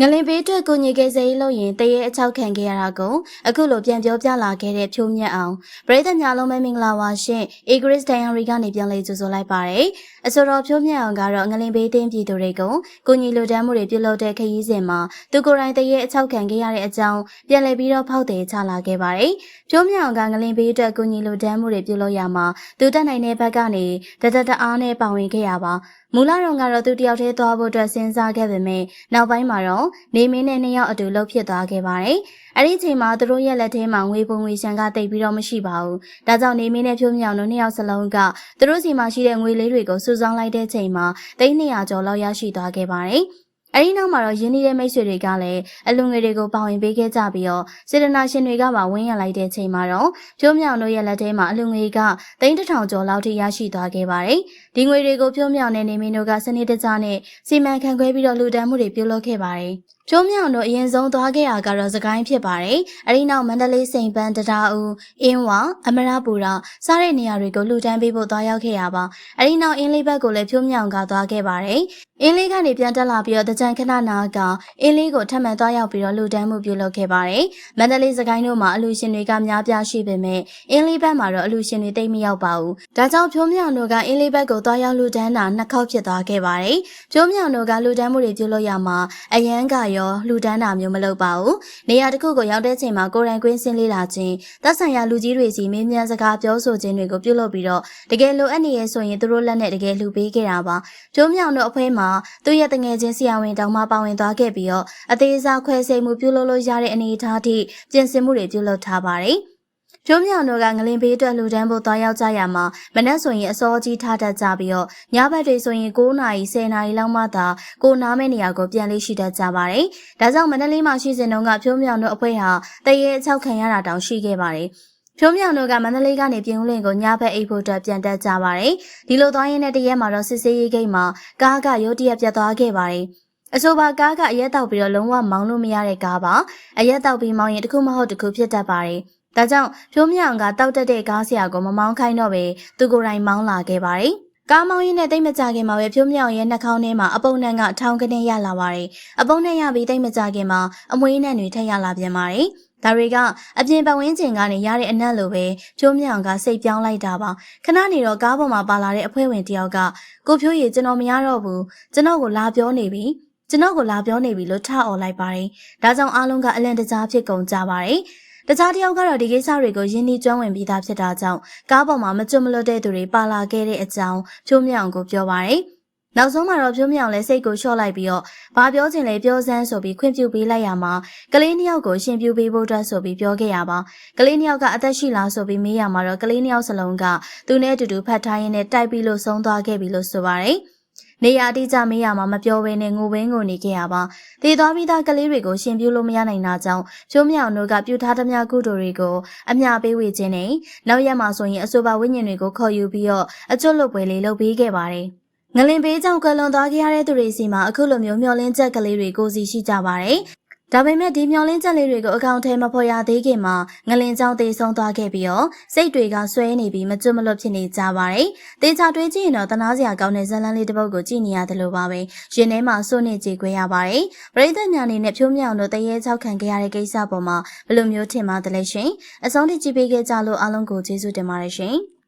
ငလင်ဘေးအတွက်ကိုညီကေစေးလို့ရင်တရေအချောက်ခံခဲ့ရတာကိုအခုလိုပြန်ပြောပြလာခဲ့တဲ့ဖြိုးမြတ်အောင်ပရိသတ်များလုံးပဲမင်္ဂလာပါရှင်အေဂရစ်ဒိုင်ယရီကနေပြန်လေးကြိုဆိုလိုက်ပါတယ်အဆိုတော်ဖြိုးမြတ်အောင်ကတော့ငလင်ဘေးတင်းပြည်သူတွေကိုကိုညီလူတန်းမှုတွေပြုလုပ်တဲ့ခရီးစဉ်မှာသူကိုယ်တိုင်တရေအချောက်ခံခဲ့ရတဲ့အကြောင်းပြန်လည်ပြီးတော့ဖောက်တယ်ချလာခဲ့ပါတယ်ဖြိုးမြတ်အောင်ကငလင်ဘေးအတွက်ကိုညီလူတန်းမှုတွေပြုလုပ်ရမှာသူတက်နိုင်တဲ့ဘက်ကနေတတတအားနဲ့ပါဝင်ခဲ့ရပါမူလတော့ကတော့သူတယောက်တည်းသွားဖို့အတွက်စဉ်းစားခဲ့ပေမဲ့နောက်ပိုင်းမှာတော့နေမင်းနဲ့နှစ်ယောက်အတူလှုပ်ဖြစ်သွားခဲ့ပါတယ်။အဲ့ဒီချိန်မှာသူတို့ရဲ့လက်ထဲမှာငွေပုံငွေရှန်ကတိတ်ပြီးတော့မရှိပါဘူး။ဒါကြောင့်နေမင်းနဲ့ဖြိုးမြောင်တို့နှစ်ယောက်စလုံးကသူတို့စီမှာရှိတဲ့ငွေလေးတွေကိုစုဆောင်းလိုက်တဲ့ချိန်မှာသိန်း200ကျော်လောက်ရရှိသွားခဲ့ပါတယ်။ အဲဒီနောက်မှာတော့ရင်းနှီးတဲ့မိတ်ဆွေတွေကလည်းအလူငွေတွေကိုပါဝင်ပေးခဲ့ကြပြီးတော့စေတနာရှင်တွေကပါဝင်းရလိုက်တဲ့ချိန်မှာတော့ဖြိုးမြောင်တို့ရဲ့လက်ထဲမှာအလူငွေကသိန်းတစ်ထောင်ကျော်လောက်ထိရရှိသွားခဲ့ပါတယ်။ဒီငွေတွေကိုဖြိုးမြောင်နဲ့နေမင်းတို့ကစနစ်တကျနဲ့စီမံခန့်ခွဲပြီးတော့လူတန်းမှုတွေပြုလုပ်ခဲ့ပါတယ်။ကျိုးမြောင်တို့အရင်ဆုံးသွားခဲ့တာကတော့စကိုင်းဖြစ်ပါတယ်။အဲဒီနောက်မန္တလေးစိန်ပန်းတရာဦးအင်းဝအမရပူရစတဲ့နေရာတွေကိုလှူဒန်းပေးဖို့သွားရောက်ခဲ့ရပါ။အဲဒီနောက်အင်းလေးဘက်ကိုလည်းဖြိုးမြောင်ကသွားခဲ့ပါတယ်။အင်းလေးကနေပြန်တက်လာပြီးတော့တကြံခဏနာကအင်းလေးကိုထပ်မံသွားရောက်ပြီးတော့လှူဒန်းမှုပြုလုပ်ခဲ့ပါတယ်။မန္တလေးစကိုင်းတို့မှာအလူရှင်တွေကများပြားရှိပေမဲ့အင်းလေးဘက်မှာတော့အလူရှင်တွေတိတ်မရောက်ပါဘူး။ဒါကြောင့်ဖြိုးမြောင်တို့ကအင်းလေးဘက်ကိုသွားရောက်လှူဒန်းတာနှစ်ခေါက်ဖြစ်သွားခဲ့ပါတယ်။ဖြိုးမြောင်တို့ကလှူဒန်းမှုတွေပြုလုပ်ရမှာအရန်ကရောလှူဒန်းတာမျိုးမလုပ်ပါဘူး။နေရာတစ်ခုကိုရောက်တဲ့ချိန်မှာကိုယ်တိုင်ကွင်းဆင်းလေးလာခြင်းသက်ဆိုင်ရာလူကြီးတွေစီမေးမြန်းစကားပြောဆိုခြင်းတွေကိုပြုလုပ်ပြီးတော့တကယ်လိုအပ်နေရဲ့ဆိုရင်သူတို့လက်နဲ့တကယ်လှူပေးခဲ့တာပါ။ကျိုးမြောင်တို့အဖွဲမှာသူ့ရဲ့တငယ်ချင်းဆရာဝန်တောင်မှပါဝင်သွားခဲ့ပြီးတော့အသေးစားခွဲစိတ်မှုပြုလုပ်လို့ရတဲ့အနေအထားထိပြင်ဆင်မှုတွေပြုလုပ်ထားပါတယ်။ကျိုးမြောင်တို့ကငလင်ဘေးအတွက်လူတန်းဖို့သွားရောက်ကြရမှာမနက်ဆိုရင်အစောကြီးထားတတ်ကြပြီးတော့ညဘက်တွေဆိုရင်9နာရီ10နာရီလောက်မှသာကိုနားမဲ့နေရာကိုပြန်လေးရှိတတ်ကြပါတယ်။ဒါကြောင့်မနက်လေးမှရှိစဉ်တုန်းကဖြိုးမြောင်တို့အဖွဲ့ဟာတရေအချောက်ခံရတာတောင်ရှိခဲ့ပါတယ်။ဖြိုးမြောင်တို့ကမန္တလေးကနေပြင်ဦးလင်ကိုညဘက်အိပ်ဖို့အတွက်ပြန်တက်ကြပါတယ်။ဒီလိုသွားရင်းနဲ့တရက်မှာတော့စစ်စေးရေးဂိတ်မှာကားကရုတ်တရက်ပြတ်သွားခဲ့ပါတယ်။ အဆိုပါကားကအရက်တောက်ပြီးတော့လုံးဝမောင်းလို့မရတဲ့ကားပါအရက်တောက်ပြီးမောင်းရင်တစ်ခုမဟုတ်တစ်ခုဖြစ်တတ်ပါတယ်ဒါကြောင့်ဖြိုးမြောင်ကတောက်တက်တဲ့ကားဆရာကိုမမောင်းခိုင်းတော့ပဲသူကိုယ်တိုင်မောင်းလာခဲ့ပါတယ်။ကားမောင်းရင်းနဲ့တိတ်မကြခင်မှာပဲဖြိုးမြောင်ရဲ့နှာခေါင်းထဲမှာအပုံနှံကထောင်ကနေရလာပါတယ်။အပုံနှံရပြီးတိတ်မကြခင်မှာအမွှေးနှံတွေထက်ရလာပြန်ပါတယ်။ဒါတွေကအပြင်ပတ်ဝန်းကျင်ကနေရတဲ့အနက်လိုပဲဖြိုးမြောင်ကစိတ်ပြောင်းလိုက်တာပါခဏနေတော့ကားပေါ်မှာပါလာတဲ့အဖွဲ့ဝင်တယောက်ကကိုဖြိုးရည်ကျွန်တော်မရတော့ဘူးကျွန်တော်ကိုလာပြောနေပြီ ကျွန်တော်ကိုလာပြောနေပြီလို့ထအော်လိုက်ပါတယ်ဒါကြောင့်အားလုံးကအလန့်တကြားဖြစ်ကုန်ကြပါတယ်တခြားတယောက်ကတော့ဒီကိစ္စတွေကိုရင်းနှီးကျွမ်းဝင်ပြီးသားဖြစ်တာကြောင့်ကားပေါ်မှာမကျွတ်မလွတ်တဲ့သူတွေပါလာခဲ့တဲ့အကြောင်းဖြိုးမြောင်ကိုပြောပါရယ်နောက်ဆုံးမှာတော့ဖြိုးမြောင်လည်းစိတ်ကိုလျှော့လိုက်ပြီးတော့ဘာပြောချင်လဲပြောစမ်းဆိုပြီးခွင့်ပြုပေးလိုက်ရမှာကလေးနှစ်ယောက်ကိုရှင်ပြပေးဖို့အတွက်ဆိုပြီးပြောခဲ့ရပါကလေးနှစ်ယောက်ကအသက်ရှိလားဆိုပြီးမေးရမှာတော့ကလေးနှစ်ယောက်စလုံးကသူနဲ့အတူတူဖတ်ထားရင်းနဲ့တိုက်ပြီးလို့ဆုံးသွားခဲ့ပြီလို့ဆိုပါရယ် နေရာတိကျမေးရမှာမပြောဘဲနဲ့ငိုဝင်းငိုနေခဲ့ရပါ။တည်သွားပြီးသားကလေးတွေကိုရှင်ပြလို့မရနိုင်တာကြောင့်ဖြိုးမြောင်တို့ကပြူထားသမျှကုသိုလ်တွေကိုအမျှပေးဝေခြင်းနဲ့နောက်ရက်မှာဆိုရင်အဆိုပါဝိညာဉ်တွေကိုခေါ်ယူပြီးတော့အကျွတ်လွတ်ပွဲလေးလုပ်ပေးခဲ့ပါတယ်။ငလင်ပေးကြောင့်ကလွန်သွားခဲ့ရတဲ့သူတွေစီမှာအခုလိုမျိုးမျောလင်းချက်ကလေးတွေကိုစီရှိကြပါတယ် ဒါပေမဲ့ဒီမျောလင်းချက်လေးတွေကိုအကောင့်ထဲမဖော်ရသေးခင်မှာငလင်ကြောင်သေးဆုံးသွားခဲ့ပြီးတော့စိတ်တွေကဆွဲနေပြီးမကျွတ်မလွတ်ဖြစ်နေကြပါတယ်။တေချာတွေးကြည့်ရင်တော့တနာစရာကောင်းတဲ့ဇလန်းလေးတစ်ပုဒ်ကိုကြည့်နေရတယ်လို့ပါပဲ။ရင်ထဲမှာစိုးနေကြည်ခွဲရပါတယ်။ပရိသတ်များအနေနဲ့ဖြိုးမြောင်တို့တရေချောက်ခံခဲ့ရတဲ့ကိစ္စပေါ်မှာဘယ်လိုမျိုးထင်ပါသလဲရှင်။အဆုံးထိကြည့်ပေးခဲ့ကြလို့အားလုံးကိုကျေးဇူးတင်ပါတယ်ရှင်။